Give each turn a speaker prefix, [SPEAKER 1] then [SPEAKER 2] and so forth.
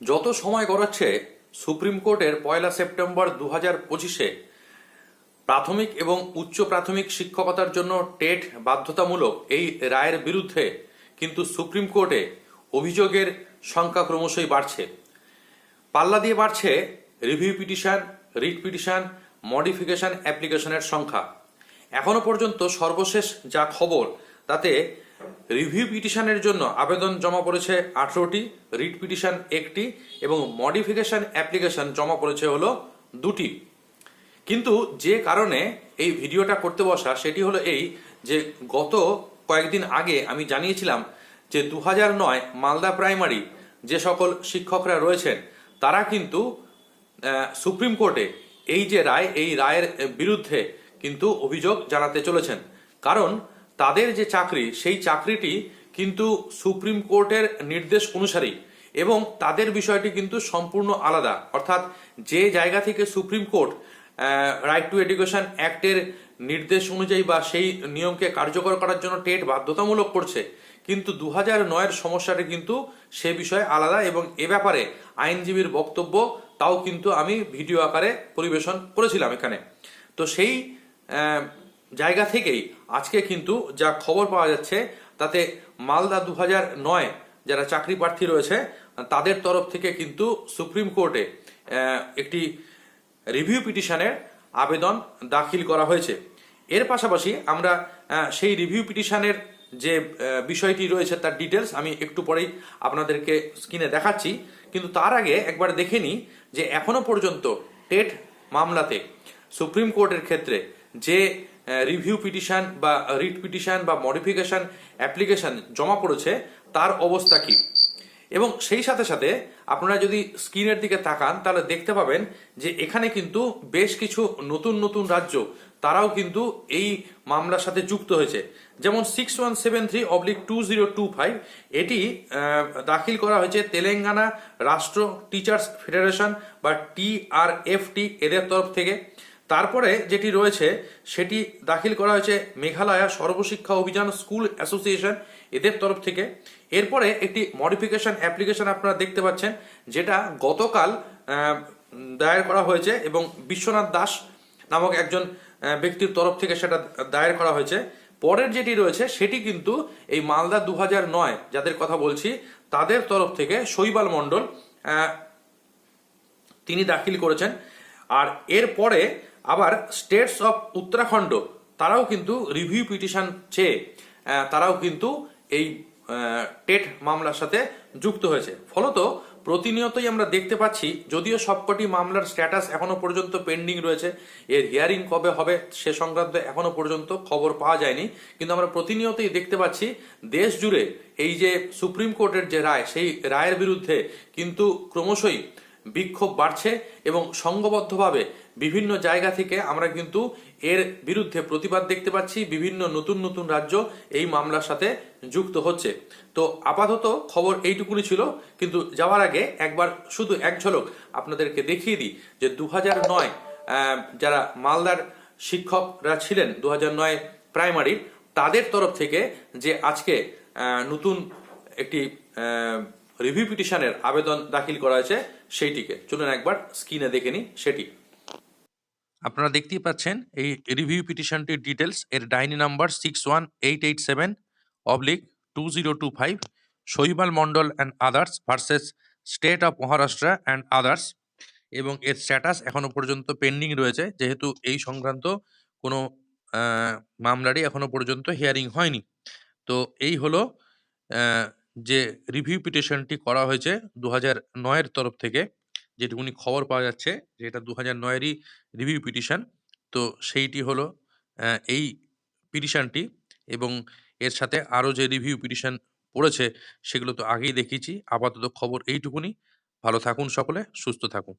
[SPEAKER 1] যত সময় গড়াচ্ছে, সুপ্রিম কোর্টের পয়লা সেপ্টেম্বর দু হাজার পঁচিশে প্রাথমিক এবং উচ্চ প্রাথমিক শিক্ষকতার জন্য টেট বাধ্যতামূলক এই রায়ের বিরুদ্ধে কিন্তু সুপ্রিম কোর্টে অভিযোগের সংখ্যা ক্রমশই বাড়ছে। পাল্লা দিয়ে বাড়ছে review petition, writ petition, modification অ্যাপ্লিকেশনের সংখ্যা। এখনও পর্যন্ত সর্বশেষ যা খবর, তাতে রিভিউ পিটিশনের জন্য আবেদন জমা পড়েছে আঠেরোটি, রিট পিটিশন একটি এবং মডিফিকেশন অ্যাপ্লিকেশন জমা পড়েছে হলো দুটি। কিন্তু যে কারণে এই ভিডিওটা করতে বসা সেটি হলো এই যে গত কয়েকদিন আগে আমি জানিয়েছিলাম যে দু নয় মালদা প্রাইমারি যে সকল শিক্ষকরা রয়েছেন, তারা কিন্তু সুপ্রিম কোর্টে এই যে রায়, এই রায়ের বিরুদ্ধে কিন্তু অভিযোগ জানাতে চলেছেন। কারণ তাদের যে চাকরি, সেই চাকরিটি কিন্তু সুপ্রিম কোর্টের নির্দেশ অনুসারেই এবং তাদের বিষয়টি কিন্তু সম্পূর্ণ আলাদা। অর্থাৎ যে জায়গা থেকে supreme court right to education অ্যাক্টের নির্দেশ অনুযায়ী বা সেই নিয়মকে কার্যকর করার জন্য টেট বাধ্যতামূলক করছে, কিন্তু দু হাজার নয়ের সমস্যাটি কিন্তু সে বিষয়ে আলাদা এবং এ ব্যাপারে আইনজীবীর বক্তব্য, তাও কিন্তু আমি ভিডিও আকারে পরিবেশন করেছিলাম এখানে। তো সেই জায়গা থেকেই আজকে কিন্তু যা খবর পাওয়া যাচ্ছে, তাতে মালদা দু নয় যারা চাকরি প্রার্থী রয়েছে, তাদের তরফ থেকে কিন্তু সুপ্রিম কোর্টে একটি রিভিউ পিটিশনের আবেদন দাখিল করা হয়েছে। এর পাশাপাশি আমরা সেই রিভিউ পিটিশনের যে বিষয়টি রয়েছে তার ডিটেলস আমি একটু পরেই আপনাদেরকে স্ক্রিনে দেখাচ্ছি। কিন্তু তার আগে একবার দেখে নিই যে এখনও পর্যন্ত টেট মামলাতে সুপ্রিম কোর্টের ক্ষেত্রে যে রিভিউ পিটিশন বা রিট পিটিশন বা মডিফিকেশন অ্যাপ্লিকেশন জমা পড়েছে, তার অবস্থা কি? এবং সেই সাথে সাথে আপনারা যদি স্ক্রিনের দিকে তাকান, তাহলে দেখতে পাবেন যে এখানে কিন্তু বেশ কিছু নতুন নতুন রাজ্য, তারাও কিন্তু এই মামলার সাথে যুক্ত হয়েছে। যেমন six one seven three oblique two zero two five এটি দাখিল করা হয়েছে তেলেঙ্গানা রাষ্ট্র টিচার্স ফেডারেশন বা টিআরএফটি এদের তরফ থেকে। তারপরে যেটি রয়েছে, সেটি দাখিল করা হয়েছে মেঘালয়া সর্বশিক্ষা অভিযান স্কুল অ্যাসোসিয়েশন এদের তরফ থেকে। এরপরে একটি মডিফিকেশন অ্যাপ্লিকেশন আপনারা দেখতে পাচ্ছেন, যেটা গতকাল দায়ের করা হয়েছে এবং বিশ্বনাথ দাস নামক একজন ব্যক্তির তরফ থেকে সেটা দায়ের করা হয়েছে। পরের যেটি রয়েছে, সেটি কিন্তু এই মালদা দু নয়, যাদের কথা বলছি, তাদের তরফ থেকে শৈবাল মণ্ডল তিনি দাখিল করেছেন। আর এরপরে আবার স্টেটস অফ উত্তরাখণ্ড, তারাও কিন্তু রিভিউ পিটিশন চেয়ে তারাও কিন্তু এই টেট মামলার সাথে যুক্ত হয়েছে। ফলত প্রতিনিয়তই আমরা দেখতে পাচ্ছি, যদিও সবকটি মামলার স্ট্যাটাস এখনও পর্যন্ত পেন্ডিং রয়েছে, এর হিয়ারিং কবে হবে সে সংক্রান্ত এখনও পর্যন্ত খবর পাওয়া যায়নি, কিন্তু আমরা প্রতিনিয়তই দেখতে পাচ্ছি দেশ জুড়ে এই যে সুপ্রিম কোর্টের যে রায়, সেই রায়ের বিরুদ্ধে কিন্তু ক্রমশই বিক্ষোভ বাড়ছে এবং সংঘবদ্ধভাবে বিভিন্ন জায়গা থেকে আমরা কিন্তু এর বিরুদ্ধে প্রতিবাদ দেখতে পাচ্ছি। বিভিন্ন নতুন নতুন রাজ্য এই মামলার সাথে যুক্ত হচ্ছে। তো আপাতত খবর এইটুকুনি ছিল, কিন্তু যাওয়ার আগে একবার শুধু এক ঝলক আপনাদেরকে দেখিয়ে দিই যে দু নয় যারা মালদার শিক্ষকরা ছিলেন দু নয় প্রাইমারি তাদের তরফ থেকে যে আজকে নতুন একটি রিভিউ পিটিশনের আবেদন দাখিল করা হয়েছে সেইটিকে। চলুন একবার স্ক্রিনে দেখে নিই সেটি। আপনারা দেখতেই পাচ্ছেন, এই রিভিউ পিটিশনটির ডিটেলস এর diary number six one eight eight seven oblique two zero two five Shaibal Mondal and others versus state of Maharashtra and others এবং এর স্ট্যাটাস এখনও পর্যন্ত পেন্ডিং রয়েছে, যেহেতু এই সংক্রান্ত কোনো মামলারই এখনও পর্যন্ত হিয়ারিং হয়নি। তো এই হলো যে রিভিউ পিটিশনটি করা হয়েছে দু হাজার নয়ের তরফ থেকে, যেটুকুনি খবর পাওয়া যাচ্ছে যে এটা দু হাজার নয়েরই রিভিউ পিটিশন তো সেইটি হলো এই পিটিশনটি এবং এর সাথে আরও যে রিভিউ পিটিশন পড়েছে, সেগুলো তো আগেই দেখিয়েছি। আপাতত খবর এইটুকুনি। ভালো থাকুন সকলে, সুস্থ থাকুন।